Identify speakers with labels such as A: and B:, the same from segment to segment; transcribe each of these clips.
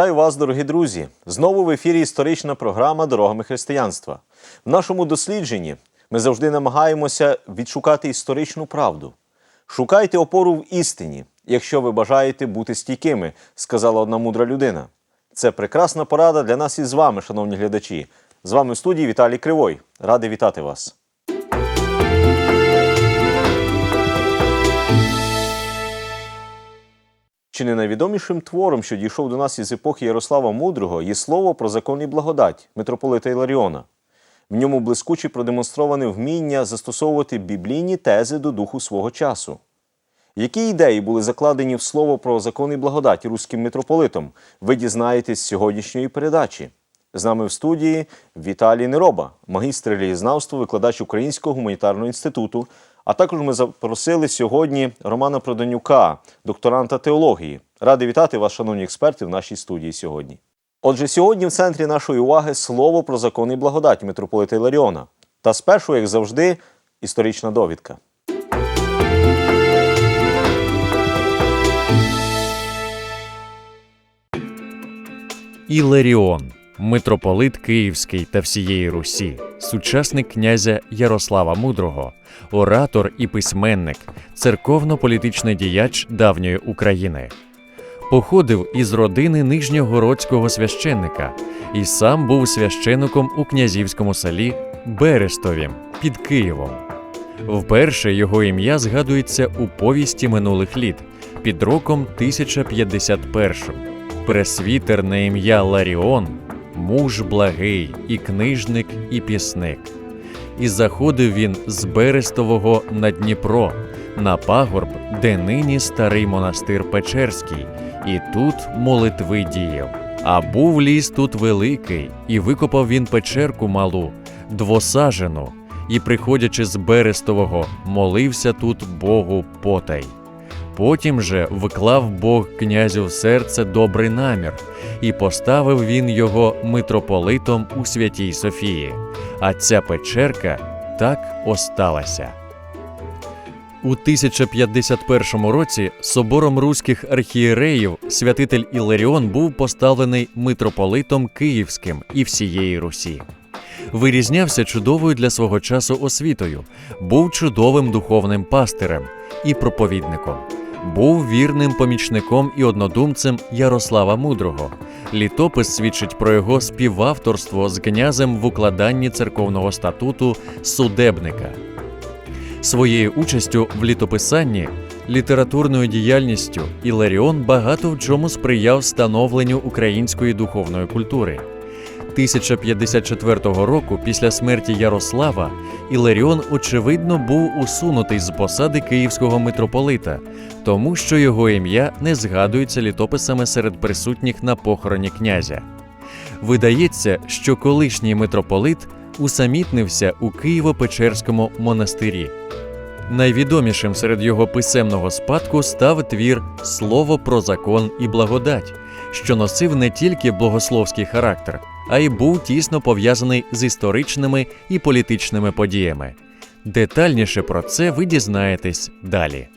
A: Вітаю вас, дорогі друзі! Знову в ефірі історична програма Дорогами християнства. В нашому дослідженні ми завжди намагаємося відшукати історичну правду. Шукайте опору в істині, якщо ви бажаєте бути стійкими, сказала одна мудра людина. Це прекрасна порада для нас і з вами, шановні глядачі. З вами в студії Віталій Кривой. Радий вітати вас. Чи не найвідомішим твором, що дійшов до нас із епохи Ярослава Мудрого, є слово про закон і благодать митрополита Іларіона. В ньому блискуче продемонстроване вміння застосовувати біблійні тези до духу свого часу. Які ідеї були закладені в слово про закон і благодать руським митрополитом, ви дізнаєтесь з сьогоднішньої передачі. З нами в студії Віталій Нероба, магістр релігієзнавства, викладач Українського гуманітарного інституту. А також ми запросили сьогодні Романа Проданюка, докторанта теології. Радий вітати вас, шановні експерти, в нашій студії сьогодні. Отже, сьогодні в центрі нашої уваги слово про закон і благодать митрополита Іларіона. Та спершу, як завжди, історична довідка.
B: Іларіон, митрополит Київський та всієї Русі, сучасник князя Ярослава Мудрого, оратор і письменник, церковно-політичний діяч давньої України. Походив із родини нижньогородського священника і сам був священником у князівському селі Берестовім під Києвом. Вперше його ім'я згадується у повісті минулих літ під роком 1051 пресвітер на ім'я Ларіон, муж благий, і книжник, і пісник. І заходив він з Берестового на Дніпро, на пагорб, де нині старий монастир Печерський, і тут молитви діяв. А був ліс тут великий, і викопав він печерку малу, двосажену, і, приходячи з Берестового, молився тут Богу потай. Потім же вклав Бог князю в серце добрий намір, і поставив він його митрополитом у святій Софії. А ця печерка так осталася. У 1051 році собором руських архієреїв святитель Іларіон був поставлений митрополитом Київським і всієї Русі. Вирізнявся чудовою для свого часу освітою, був чудовим духовним пастирем і проповідником. Був вірним помічником і однодумцем Ярослава Мудрого. Літопис свідчить про його співавторство з князем в укладанні церковного статуту судебника. Своєю участю в літописанні, літературною діяльністю Іларіон багато в чому сприяв становленню української духовної культури. 1054 року, після смерті Ярослава, Іларіон очевидно був усунутий з посади київського митрополита, тому що його ім'я не згадується літописами серед присутніх на похороні князя. Видається, що колишній митрополит усамітнився у Києво-Печерському монастирі. Найвідомішим серед його писемного спадку став твір Слово про закон і благодать, що носив не тільки богословський характер, а й був тісно пов'язаний з історичними і політичними подіями. Детальніше про це ви дізнаєтесь далі.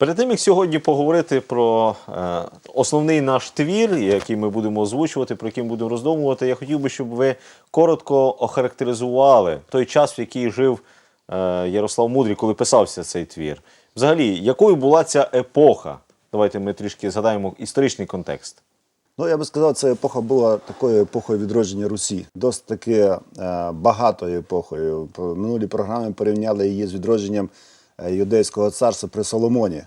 A: Перед тим як сьогодні поговорити про е, основний наш твір, який ми будемо озвучувати, про який ми будемо роздумувати, я хотів би, щоб ви коротко охарактеризували той час, в який жив Ярослав Мудрий, коли писався цей твір. Взагалі, якою була ця епоха? Давайте ми трішки згадаємо історичний контекст.
C: Ну, я би сказав, ця епоха була такою епохою відродження Русі, досить таки е, багатою епохою. По минулій програмі порівняли її з відродженням е, юдейського царства при Соломоні.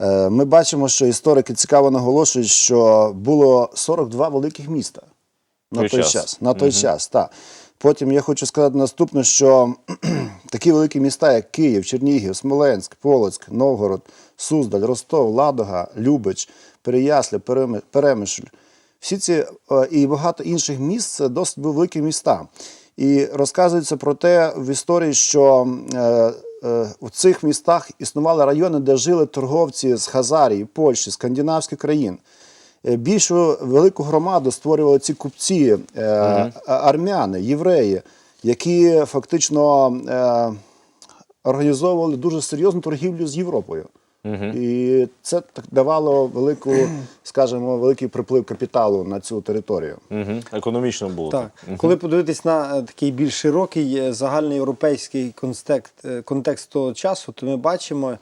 C: Е, ми бачимо, що історики цікаво наголошують, що було 42 великих міста на
A: Той
C: той,
A: час.
C: час. На той час, так. Потім я хочу сказати наступне, що такі великі міста, як Київ, Чернігів, Смоленськ, Полоцьк, Новгород, Суздаль, Ростов, Ладога, Любич, Переясля, Переми- Перемишль, всі ці е, і багато інших міст це досить великі міста. І розказується про те в історії, що е, е, у цих містах існували райони, де жили торговці з Хазарії, Польщі, скандинавських країн. Е, Більшу велику громаду створювали ці купці, е, армяни, євреї, які фактично е, організовували дуже серйозну торгівлю з Європою. І це так давало велику, скажімо, великий приплив капіталу на цю територію.
A: Угу. Економічно було так.
D: Так, коли подивитись на е, такий більш широкий е, загальноєвропейський контекст, контекст того часу, то ми бачимо,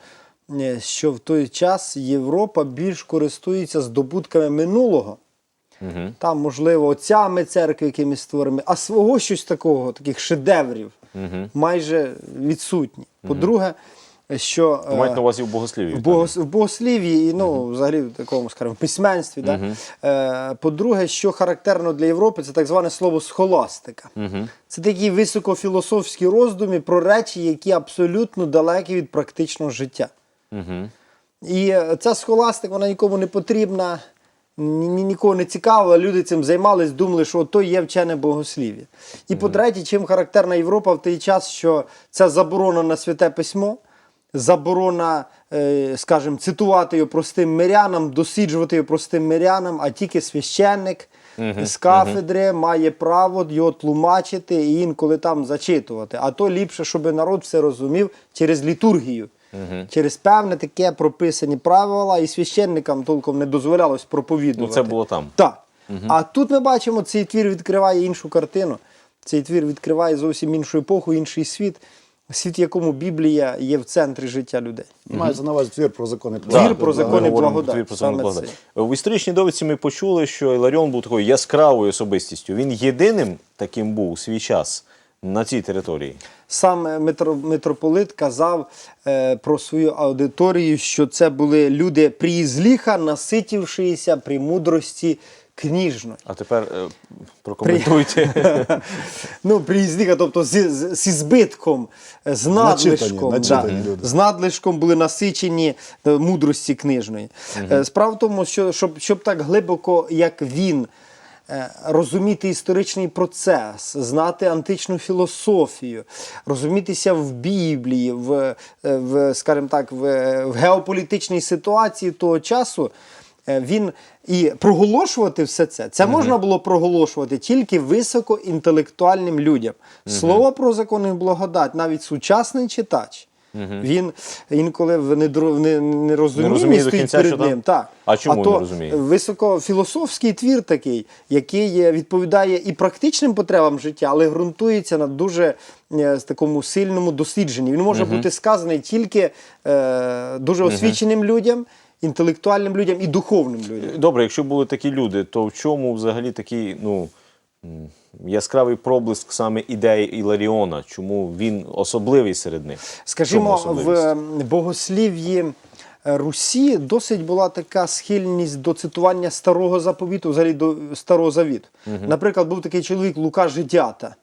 D: що в той час Європа більш користується здобутками минулого. Там, можливо, отцями церкви якимись створами, а свого щось такого, таких шедеврів, майже відсутні. По-друге, що е,
A: Мають на увазі в богослів'ї.
D: в, богос, в богослів'ї, і ну, взагалі в такому, скажімо, письменстві. Да? Е, по-друге, що характерно для Європи, це так зване слово схоластика. Це такі високофілософські роздуми про речі, які абсолютно далекі від практичного життя. І е, ця схоластика, вона нікому не потрібна, ні, ні- нікого не цікавила. Люди цим займались, думали, що то є вчене богослів'я. І по-третє, чим характерна Європа в той час, що ця заборона на святе письмо, заборона, е, скажімо, цитувати його простим мирянам, досліджувати його простим мирянам, а тільки священник з кафедри має право його тлумачити і інколи там зачитувати. А то ліпше, щоб народ все розумів через літургію. Через певне таке прописані правила, і священникам толком не дозволялось проповідувати.
A: Ну, це було там.
D: Так. А тут ми бачимо, цей твір відкриває іншу картину. Цей твір відкриває зовсім іншу епоху, інший світ, світ, в якому Біблія є в центрі життя людей.
C: Мається на увазі твір про закони благодать,
A: твір про закони
D: саме.
A: В історичній довідці ми почули, що Іларіон був такою яскравою особистістю. Він єдиним таким був у свій час на цій території.
D: Сам митрополит казав е, про свою аудиторію, що це були люди приїзліха, наситівшися при мудрості кніжної.
A: А тепер е, прокоментуйте.
D: Ну, приїзніка, тобто з, з, зі збитком, е, з
C: Начитані,
D: надлишком.
C: начитані люди.
D: З надлишком були насичені е, мудрості книжної. Е, Справа в тому, що щоб, щоб так глибоко, як він, розуміти історичний процес, знати античну філософію, розумітися в Біблії, в, е, в скажімо так, в, в геополітичній ситуації того часу. е, Він і проголошувати все це. Це можна було проголошувати тільки високоінтелектуальним людям. Слово про закони благодать, навіть сучасний читач. Він інколи в недро- в не, не
A: розуміє
D: стоїть перед
A: що
D: ним. Так.
A: А чому
D: то
A: не розуміє?
D: Високофілософський твір такий, який відповідає і практичним потребам життя, але ґрунтується на дуже е, з такому сильному дослідженні. Він може бути сказаний тільки е, дуже освіченим людям, інтелектуальним людям і духовним людям.
A: Добре, якщо були такі люди, то в чому взагалі такий ну, яскравий проблиск саме ідеї Іларіона? Чому він особливий серед них?
D: Скажімо, в богослів'ї е, Русі досить була така схильність до цитування старого заповіту, взагалі до старого завіту. Наприклад, був такий чоловік Лука Жидята.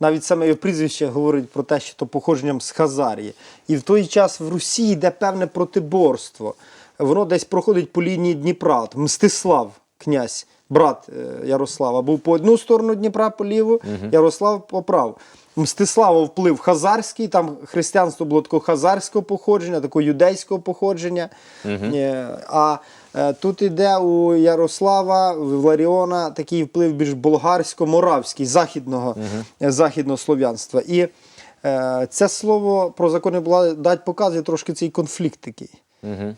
D: Навіть саме його прізвище говорить про те, що то походженням з Хазарії. І в той час в Русі йде певне протиборство. Воно десь проходить по лінії Дніпра. Мстислав, князь, брат е, Ярослава, був по одну сторону Дніпра, по ліву, Ярослав по праву. Мстислава вплив хазарський, там християнство було такого хазарського походження, такого юдейського походження. Е, А е, тут іде у Ярослава, в Ларіона такий вплив більш болгарсько-моравський, західного, е, західного слов'янства. І е, це слово про закони благодать показує трошки цей конфлікт такий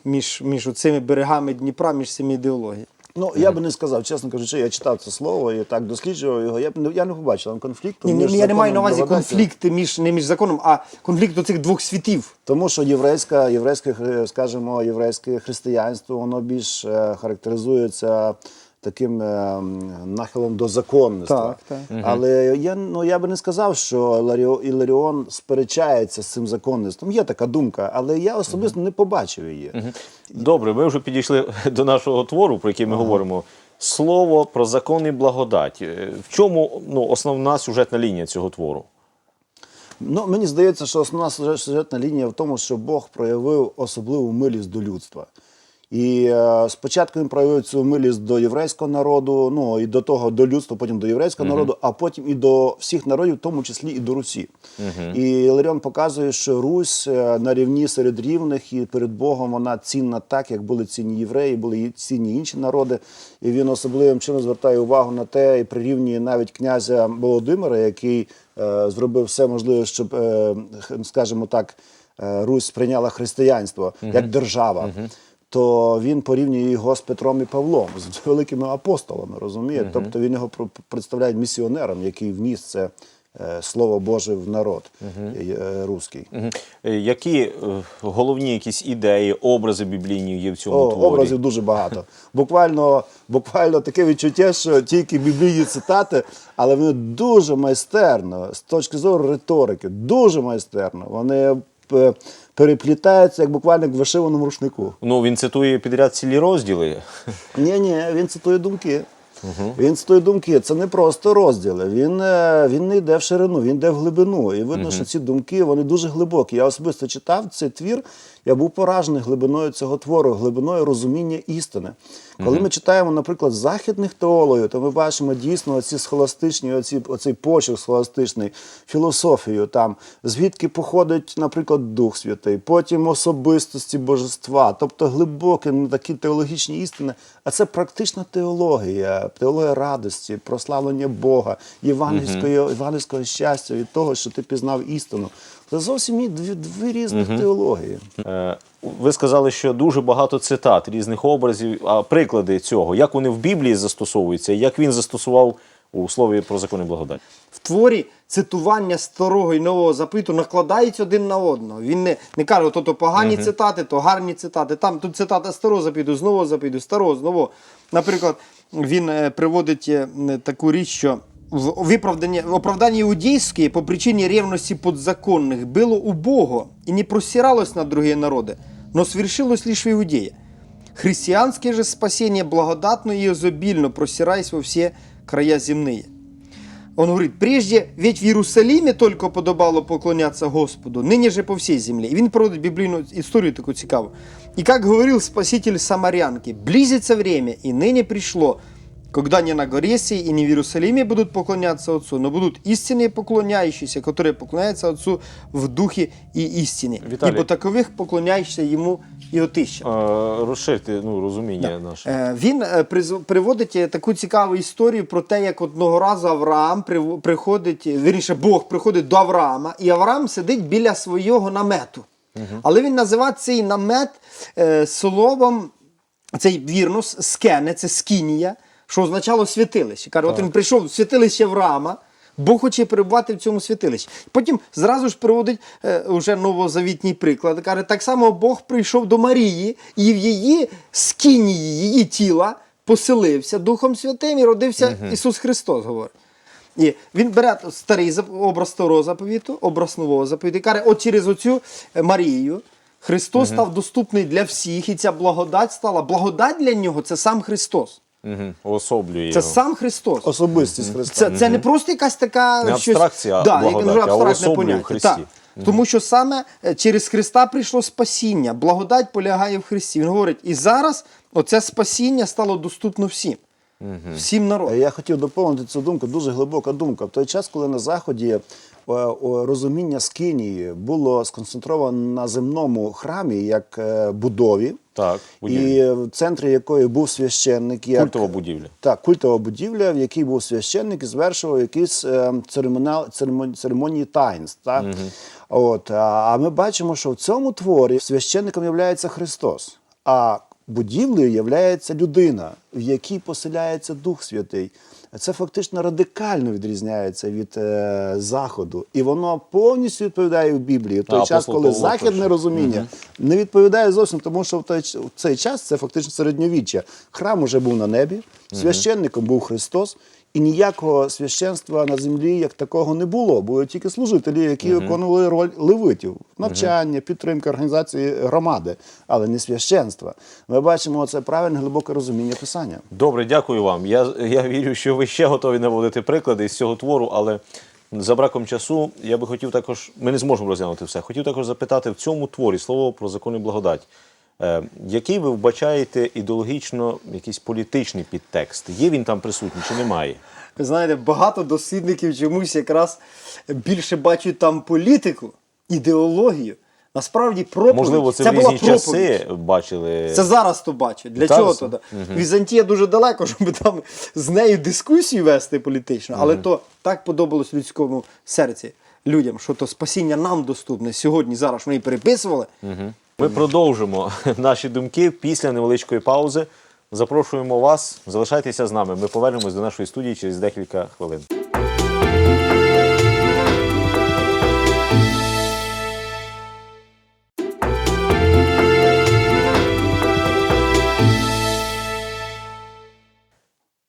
D: між, між цими берегами Дніпра, між цими ідеологіями.
C: Ну, я би не сказав, чесно кажучи, я читав це слово і так досліджував його. Я б не я не побачив там конфлікту.
D: Ні,
C: між
D: я не маю на увазі
C: конфлікти
D: конфлікт між не між законом, а конфлікт до цих двох світів.
C: Тому що єврейська, єврейське, хри- скажімо, єврейське християнство, воно більш е, характеризується таким е, нахилом до законництва.
D: Так, так.
C: Але я, ну, я би не сказав, що Іларіо- Іларіон сперечається з цим законництвом. Є така думка, але я особисто не побачив її.
A: Добре, ми вже підійшли до нашого твору, про який ми говоримо. Слово про закон і благодать. Е, В чому ну, основна сюжетна лінія цього твору?
C: Ну, мені здається, що основна сюжетна лінія в тому, що Бог проявив особливу милість до людства. І е, спочатку він проявив цю милість до єврейського народу, ну і до того до людства, потім до єврейського народу, а потім і до всіх народів, в тому числі і до Русі. І Іларіон показує, що Русь е, на рівні серед рівних і перед Богом вона цінна так, як були цінні євреї, були цінні інші народи. І він особливим чином звертає увагу на те і прирівнює навіть князя Володимира, який е, зробив все можливе, щоб, е, скажімо так, е, Русь прийняла християнство як держава. То він порівнює його з Петром і Павлом, з великими апостолами, розуміє? Тобто він його представляє місіонером, який вніс це е, слово Боже в народ е, руський.
A: Е, Які головні якісь ідеї, образи біблійні є в цьому
C: О,
A: творі?
C: образів дуже багато. Буквально, буквально таке відчуття, що тільки біблійні цитати, але вони дуже майстерно, з точки зору риторики, дуже майстерно. Вони переплітаються як буквально як в вишиваному рушнику.
A: Ну, він цитує підряд цілі розділи.
C: Ні, ні, він цитує думки. Він цитує думки. Це не просто розділи. Він, е, він не йде в ширину, він йде в глибину. І видно, що ці думки вони дуже глибокі. Я особисто читав цей твір. Я був поражений глибиною цього твору, глибиною розуміння істини. Коли ми читаємо, наприклад, західних теологів, то ми бачимо дійсно оці схоластичні, оці, оцей почерк схоластичний, філософію, там, звідки походить, наприклад, Дух Святий, потім особистості божества, тобто глибокі не такі теологічні істини, а це практична теологія, теологія радості, прославлення Бога, євангельського, євангельського щастя від того, що ти пізнав істину. Це зовсім дві, дві різних теології.
A: Е, Ви сказали, що дуже багато цитат, різних образів, а приклади цього, як вони в Біблії застосовуються, як він застосував у слові про закон і благодать.
D: В творі цитування старого і нового запиту накладається один на одного. Він не, не каже, то, то погані цитати, то гарні цитати. Там тут цитата старого запиту, з нового запиту, старого, з нового. Наприклад, він е, приводить е, таку річ, що в виправданні, оправдання иудейские по причине ревности подзаконных было убого и не простиралось на другие народы, но свершилось лишь в Иудее. Христианское же спасение благодатно и изобильно простираясь во все края земные. Он говорит, прежде ведь в Иерусалиме только подобало поклоняться Господу, ныне же по всей земле. І він проводить біблійну історію таку цікаву. І як говорив Спаситель Самарянки, близится время, и ныне пришло, когда не на горе сей и не в Иерусалиме будут поклоняться Отцу, но будут истинные поклоняющиеся, которые поклоняются Отцу в духе и истине.
A: Виталий.
D: Ибо таковых поклоняющихся Ему и отыщет.
A: Е, Розширте ну, розуміння наше.
D: Е, Він е, приз- приводить е, таку цікаву історію про те, як одного разу Авраам прив- приходить, е, вірніше, Бог приходить до Авраама, і Авраам сидить біля свого намету. Але він називає цей намет е, словом, цей вірно, с- скене, це скінія, що означало святилище. Каже, от він прийшов в святилище Авраама, Бог хоче перебувати в цьому святилищі. Потім зразу ж приводить е, уже новозавітній приклад. Каже, так само Бог прийшов до Марії і в її скинії, її тіла поселився Духом Святим і родився Ісус Христос, говорить. І він бере старий образ старого заповіту, образ нового заповіту, і каже, от через оцю е, Марію Христос став доступний для всіх, і ця благодать стала. Благодать для нього це сам Христос.
A: Угу. Уособлює
D: Це
A: його.
D: сам Христос.
C: Особистість Христа.
D: Це, це не просто якась така
A: Не
D: щось,
A: абстракція,
D: да, як
A: благодать,
D: кажу,
A: а
D: абстрактне
A: уособлює
D: поняття.
A: в Христі.
D: Так. Тому що саме е, через Христа прийшло спасіння. Благодать полягає в Христі. Він говорить, і зараз оце спасіння стало доступно всім. Всім народам.
C: Я хотів доповнити цю думку, дуже глибока думка. В той час, коли на Заході е, розуміння скинії було сконцентровано на земному храмі як е, будові,
A: Так,
C: і в центрі якої був священник. Як,
A: Культова будівля.
C: Так, культова будівля, в якій був священник і звершував якісь е, церемоніал, церемонії, церемонії таїнств. Так? От, а, а ми бачимо, що в цьому творі священником є Христос, а будівлею є людина, в якій поселяється Дух Святий. Це фактично радикально відрізняється від е, заходу, і воно повністю відповідає в Біблії. В той
A: А,
C: час, коли західне розуміння не відповідає зовсім, тому що в той в цей час це фактично середньовіччя. Храм уже був на небі, священником був Христос, і ніякого священства на землі як такого не було. Були тільки служителі, які виконували роль левитів, навчання, підтримка організації громади, але не священства. Ми бачимо це правильне глибоке розуміння писання.
A: Добре, дякую вам. Я, я вірю, що ви ще готові наводити приклади з цього твору, але за браком часу я би хотів також, ми не зможемо розглянути все. Хотів також запитати в цьому творі слово про закон і благодать. Е, який ви вбачаєте ідеологічно якийсь політичний підтекст? Є він там присутній чи немає?
D: Ви знаєте, багато дослідників чомусь якраз більше бачать там політику, ідеологію. Насправді проповідь.
A: Можливо, це, в
D: була
A: різні
D: проповідь.
A: часи бачили.
D: Це зараз то бачать. Для
A: Зараз?
D: чого то? Візантія дуже далеко, щоб там з нею дискусію вести політично, але то так подобалось людському серці. людям, що то спасіння нам доступне сьогодні, зараз вони переписували.
A: Ми продовжимо наші думки після невеличкої паузи. Запрошуємо вас, залишайтеся з нами. Ми повернемось до нашої студії через декілька хвилин.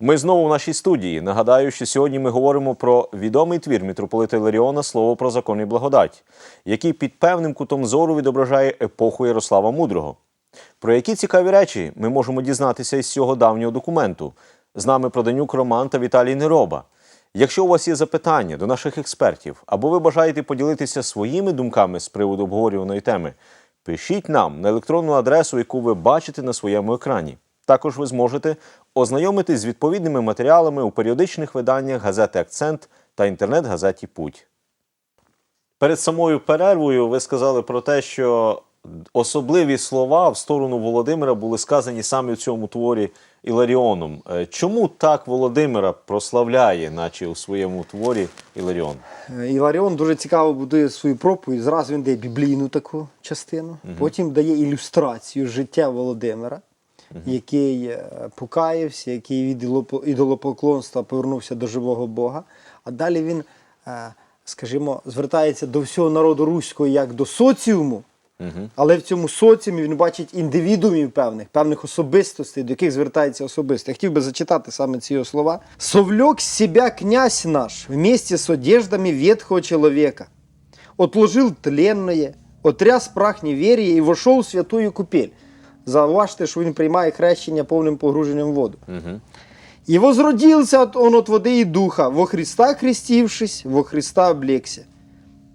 A: Ми знову в нашій студії. Нагадаю, що сьогодні ми говоримо про відомий твір митрополита Іларіона Слово про закон і благодать, який під певним кутом зору відображає епоху Ярослава Мудрого. Про які цікаві речі ми можемо дізнатися із цього давнього документу. З нами Проданюк Роман та Віталій Нероба. Якщо у вас є запитання до наших експертів, або ви бажаєте поділитися своїми думками з приводу обговорюваної теми, пишіть нам на електронну адресу, яку ви бачите на своєму екрані. Також ви зможете ознайомитись з відповідними матеріалами у періодичних виданнях газети Акцент та інтернет-газеті Путь. Перед самою перервою ви сказали про те, що особливі слова в сторону Володимира були сказані саме в цьому творі Іларіоном. Е, Чому так Володимира прославляє, наче у своєму творі Іларіон?
D: Е, Іларіон дуже цікаво будує свою проповідь. Зразу він дає біблійну таку частину, потім дає ілюстрацію життя Володимира, який е, покаявся, який від ідолопоклонства повернувся до живого Бога. А далі він, е, скажімо, звертається до всього народу руського як до соціуму. Але в цьому соціумі він бачить індивідуумів певних, певних особистостей, до яких звертається особисто. Я хотів би зачитати саме ці його слова. «Совлек с себя князь наш вместе с одеждами ветхого человека, отложил тленное, отряс прах неверия и вошел в святую купель». Зауважте, що він приймає хрещення повним погруженням в воду. И возродился от- он от воды и духа, во Христа крестившись, во Христа облегся.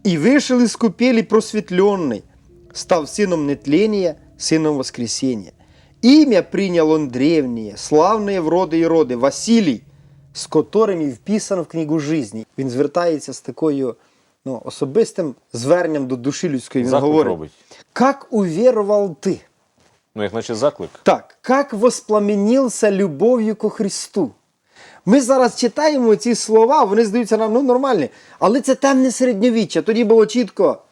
D: И вышел из купели просветленный, став сыном нетления, сыном воскресения. Имя принял он древнее, славные в роды и роды, Василий, з котрим вписан в книгу жизни. Він звертається з такою ну, особистим зверненням до душі людської. Він
A: Заклик
D: говорить,
A: робить.
D: як увірував ти?
A: Ну, як наче заклик.
D: Так, как воспламенился любов'ю ко Христу. Ми зараз читаємо ці слова, вони здаються нам ну, нормальні, але це темне середньовіччя. Тоді було чітко.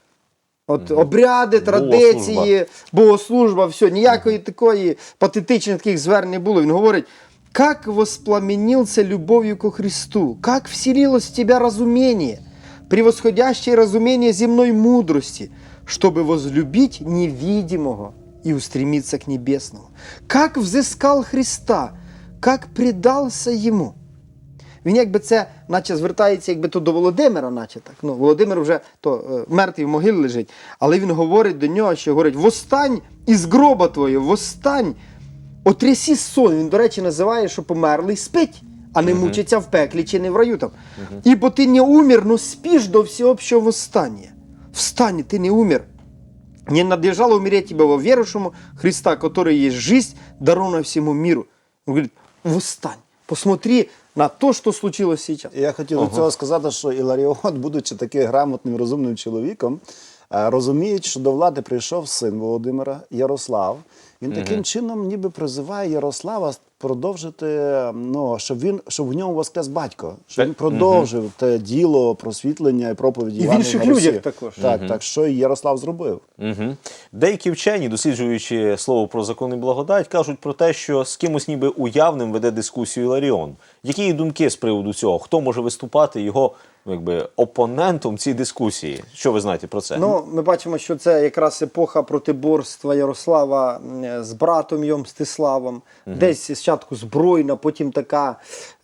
D: От обряди, традиції, богослужба, все, ніякої такої патетичних таких звернень не було. Він говорить, как воспламенился любовью ко Христу, как вселилось в тебя разумение, превосходящее разумение земной мудрости, чтобы возлюбить невидимого и устремиться к небесному. Как взыскал Христа, как предался Ему. Він якби це, наче звертається якби то до Володимира, наче так. Ну, Володимир вже то е, мертвий в могилі лежить, але він говорить до нього, що говорить: Востань із гроба твого, востань, отрясі сон. Він, до речі, називає, що померлий спить, а не мучиться в пеклі чи не в раю там. Ібо ти не умер, но спиш до всеобщего восстания. Встань, ты не умер. Не надлежало умереть ибо во верующему Христа, который есть жизнь, дарована всему миру. Он говорит, восстань, посмотри на то, что случилось сейчас.
C: Я хотів до цього сказати, що Іларіон, будучи таким грамотним, розумним чоловіком, розуміє, що до влади прийшов син Володимира Ярослав. Він таким чином ніби призиває Ярослава продовжити, ну, щоб він щоб в ньому воскрес батько, щоб він продовжив те діло просвітлення і проповіді
D: І в інших людях також.
C: Так, так, що і Ярослав зробив.
A: Угу. Деякі вчені, досліджуючи слово про закон і благодать, кажуть про те, що з кимось ніби уявним веде дискусію Іларіон. Які є думки з приводу цього? Хто може виступати його якби, опонентом цій дискусії? Що ви знаєте про це?
D: Ну, ми бачимо, що це якраз епоха протиборства Ярослава з братом його Мстиславом. Десь спочатку збройна, потім така,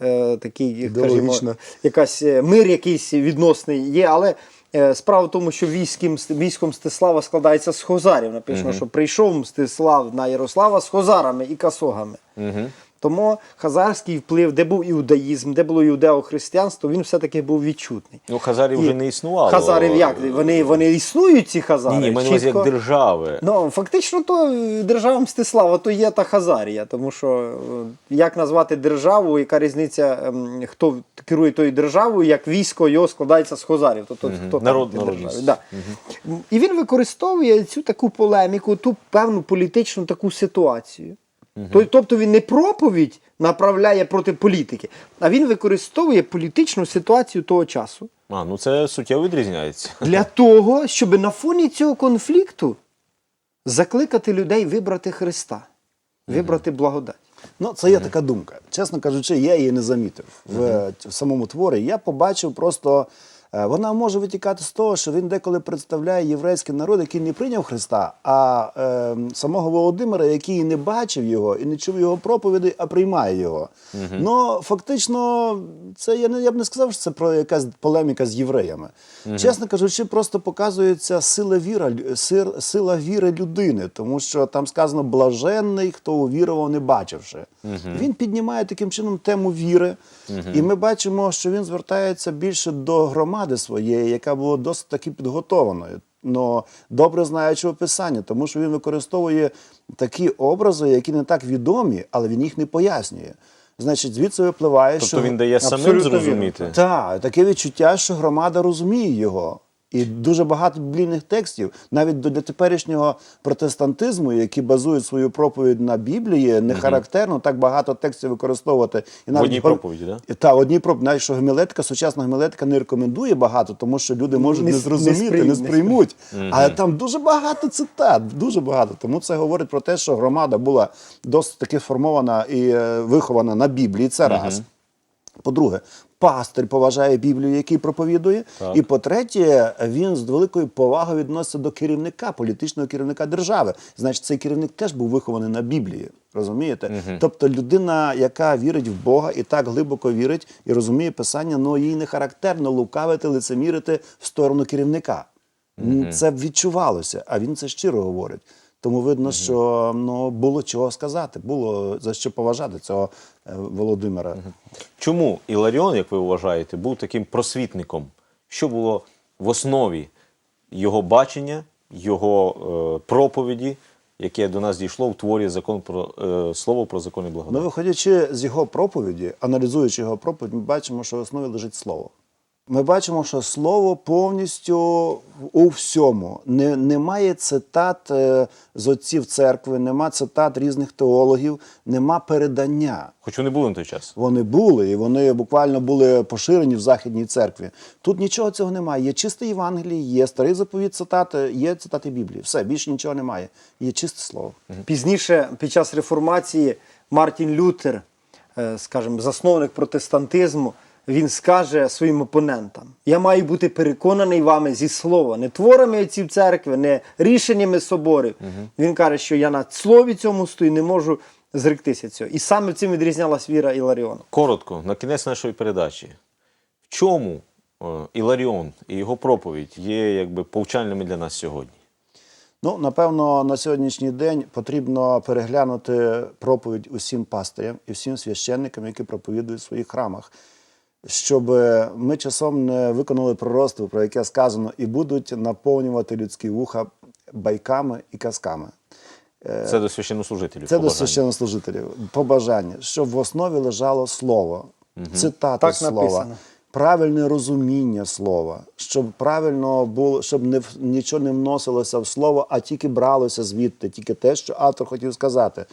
D: е, такий, скажімо,
C: Ідеологічна.
D: якась е, мир якийсь відносний є. Але е, справа в тому, що військом, військом Мстислава складається з хозарів. Написано, що прийшов Мстислав на Ярослава з хозарами і касогами. Тому хазарський вплив, де був іудаїзм, де було іудео-християнство, він все-таки був відчутний.
A: Ну, хазарів вже не існувало.
D: Хазарів як? Вони, вони існують, ці хазари?
A: Ні, ні, ми як держави.
D: Ну, фактично, то держава Мстислава, то є та Хазарія. Тому що е, як назвати державу, яка різниця, ем, хто керує тою державою, як військо його складається з хазарів. То, то, хто там
A: Народ-
D: державі.
A: народність.
D: Да. І він використовує цю таку полеміку, ту певну політичну таку ситуацію. Той- Тобто він не проповідь направляє проти політики, а він використовує політичну ситуацію того часу.
A: А, ну це суттєво відрізняється.
D: Для того, щоб на фоні цього конфлікту закликати людей вибрати Христа, вибрати благодать.
C: Ну, це є така думка. Чесно кажучи, я її не замітив в, в самому творі. Я побачив просто. Е, Вона може витікати з того, що він деколи представляє єврейський народ, який не прийняв Христа, а е, самого Володимира, який не бачив його і не чув його проповідей, а приймає його. Ну, фактично, це я не я б не сказав, що це про якась полеміка з євреями. Чесно кажучи, просто показується сила віра, сила віри людини, тому що там сказано блаженний, хто увірував, не бачивши. Він піднімає таким чином тему віри, і ми бачимо, що він звертається більше до громади своєї, яка була досить таки підготованою. Но добре знаючи писання, тому що він використовує такі образи, які не так відомі, але він їх не пояснює. Значить, звідси випливає,
A: Тобто
C: що
A: він дає самим зрозуміти.
C: так, таке відчуття, що громада розуміє його. І дуже багато біблійних текстів, навіть до, теперішнього протестантизму, які базують свою проповідь на Біблії, не характерно так багато текстів використовувати. І
A: В одній проповіді, да?
C: Так, одній проповіді. Навіть що гемілетика, сучасна гемілетика не рекомендує багато, тому що люди можуть
D: Не
C: не,
D: с- не
C: зрозуміти, не,
D: сприймуть.
C: сприймуть. Але там дуже багато цитат, дуже багато. Тому це говорить про те, що громада була досить таки сформована і е, вихована на Біблії. Це раз. По-друге, пастир поважає Біблію, який проповідує. І по-третє, він з великою повагою відноситься до керівника, політичного керівника держави. Значить, цей керівник теж був вихований на Біблії. Розумієте? Тобто людина, яка вірить в Бога і так глибоко вірить і розуміє писання, ну їй не характерно лукавити, лицемірити в сторону керівника. М, Це відчувалося, а він це щиро говорить. Тому видно, що ну, було чого сказати, було за що поважати цього е, Володимира.
A: Чому Іларіон, як ви вважаєте, був таким просвітником? Що було в основі його бачення, його е, проповіді, яке до нас дійшло в творі закон про е, слово про закон і
C: Ну, виходячи з його проповіді, аналізуючи його проповідь, ми бачимо, що в основі лежить слово. Ми бачимо, що слово повністю у всьому. Не, немає цитат е, з отців церкви, нема цитат різних теологів, нема передання.
A: Хоч вони були на той час.
C: Вони були, і вони буквально були поширені в Західній церкві. Тут нічого цього немає. Є чисте Євангеліє, є старий заповіт цитати, є цитати Біблії. Все, більше нічого немає. Є чисте слово.
D: Пізніше, під час реформації, Мартін Лютер, е, скажімо, засновник протестантизму, він скаже своїм опонентам: Я маю бути переконаний вами зі слова, не творами отців церкви, не рішеннями соборів. Він каже, що я на слові цьому стою, не можу зректися цього. І саме цим відрізнялась віра Іларіона.
A: Коротко, на кінець нашої передачі. В чому е, Іларіон і його проповідь є якби повчальними для нас сьогодні?
C: Ну, напевно, на сьогоднішній день потрібно переглянути проповідь усім пастирям і всім священникам, які проповідують в своїх храмах, щоб ми часом не виконали пророцтво, про яке сказано, і будуть наповнювати людські вуха байками і казками.
A: Це до священнослужителів.
C: Це до
A: побажання.
C: священнослужителів. Побажання, щоб в основі лежало слово, цитати
D: Так
C: слова,
D: написано.
C: Правильне розуміння слова, щоб правильно було, щоб не нічого не вносилося в слово, а тільки бралося звідти, тільки те, що автор хотів сказати.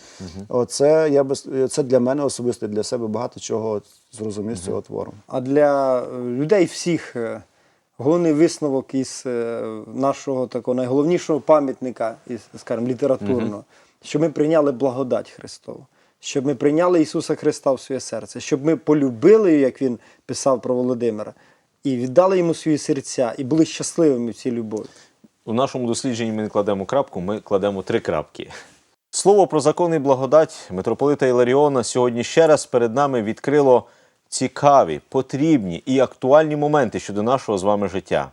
C: Оце я би це для мене особисто для себе багато чого зрозумів з цього твору.
D: А для е, людей всіх е, головний висновок із е, нашого такого найголовнішого пам'ятника, із, скажімо, літературного, щоб ми прийняли благодать Христову, щоб ми прийняли Ісуса Христа в своє серце, щоб ми полюбили, як він писав про Володимира, і віддали йому свої серця, і були щасливими в цій любові.
A: У нашому дослідженні ми не кладемо крапку, ми кладемо три крапки. Слово про закон і благодать митрополита Іларіона сьогодні ще раз перед нами відкрило цікаві, потрібні і актуальні моменти щодо нашого з вами життя.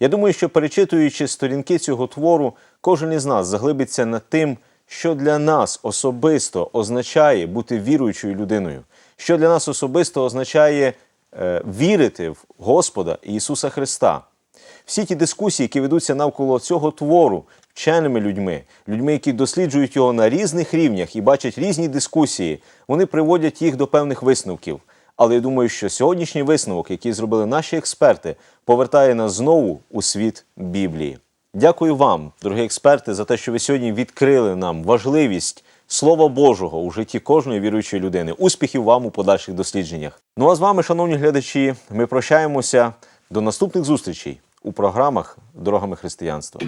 A: Я думаю, що перечитуючи сторінки цього твору, кожен із нас заглибиться над тим, що для нас особисто означає бути віруючою людиною, що для нас особисто означає е, вірити в Господа Ісуса Христа. Всі ті дискусії, які ведуться навколо цього твору вченими людьми, людьми, які досліджують його на різних рівнях і бачать різні дискусії, вони приводять їх до певних висновків. Але я думаю, що сьогоднішній висновок, який зробили наші експерти, повертає нас знову у світ Біблії. Дякую вам, дорогі експерти, за те, що ви сьогодні відкрили нам важливість Слова Божого у житті кожної віруючої людини. Успіхів вам у подальших дослідженнях. Ну а з вами, шановні глядачі, ми прощаємося До наступних зустрічей у програмах Дорогами християнства.